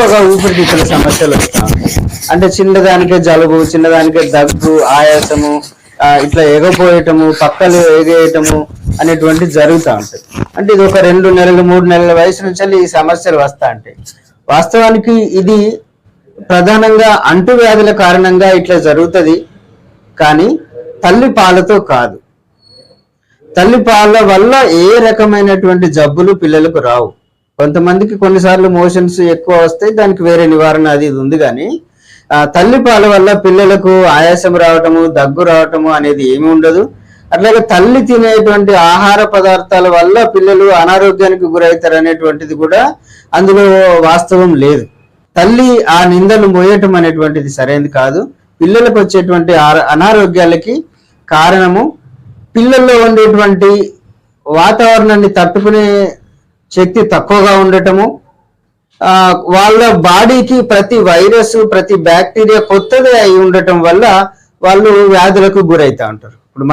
ఎక్కువగా ఊపిరితిత్తుల సమస్యలు ఉంటాయి అంటే చిన్నదానికే జలుబు చిన్నదానికే దగ్గు ఆయాసము ఇట్లా ఎగపోయటము పక్కలు ఎగేయటము అనేటువంటి జరుగుతూ ఉంటాయి. అంటే ఇది ఒక రెండు నెలలు మూడు నెలల వయసు నుంచి ఈ సమస్యలు వస్తా ఉంటాయి. వాస్తవానికి ఇది ప్రధానంగా అంటువ్యాధుల కారణంగా ఇట్లా జరుగుతుంది. కానీ తల్లి పాలతో కాదు. తల్లి పాల వల్ల ఏ రకమైనటువంటి జబ్బులు పిల్లలకు రావు. కొంతమందికి కొన్నిసార్లు మోషన్స్ ఎక్కువ వస్తాయి దానికి వేరే నివారణ అది ఇది ఉంది కానీ ఆ, తల్లి పాల వల్ల పిల్లలకు ఆయాసం రావటము దగ్గు రావటము అనేది ఏమి ఉండదు. అట్లాగే తల్లి తినేటువంటి ఆహార పదార్థాల వల్ల పిల్లలు అనారోగ్యానికి గురవుతారు అనేటువంటిది కూడా అందులో వాస్తవం లేదు. తల్లి ఆ నిందను మోయటం అనేటువంటిది సరైనది కాదు. పిల్లలకు వచ్చేటువంటి అనారోగ్యాలకి కారణము పిల్లల్లో ఉండేటువంటి వాతావరణాన్ని తట్టుకునే శక్తి తక్కువగా ఉండటము ఆ, వాళ్ళ బాడీకి ప్రతి వైరస్ ప్రతి బ్యాక్టీరియా కొత్తది అయి ఉండటం వల్ల వాళ్ళు వ్యాధులకు గురవుతూ ఉంటారు.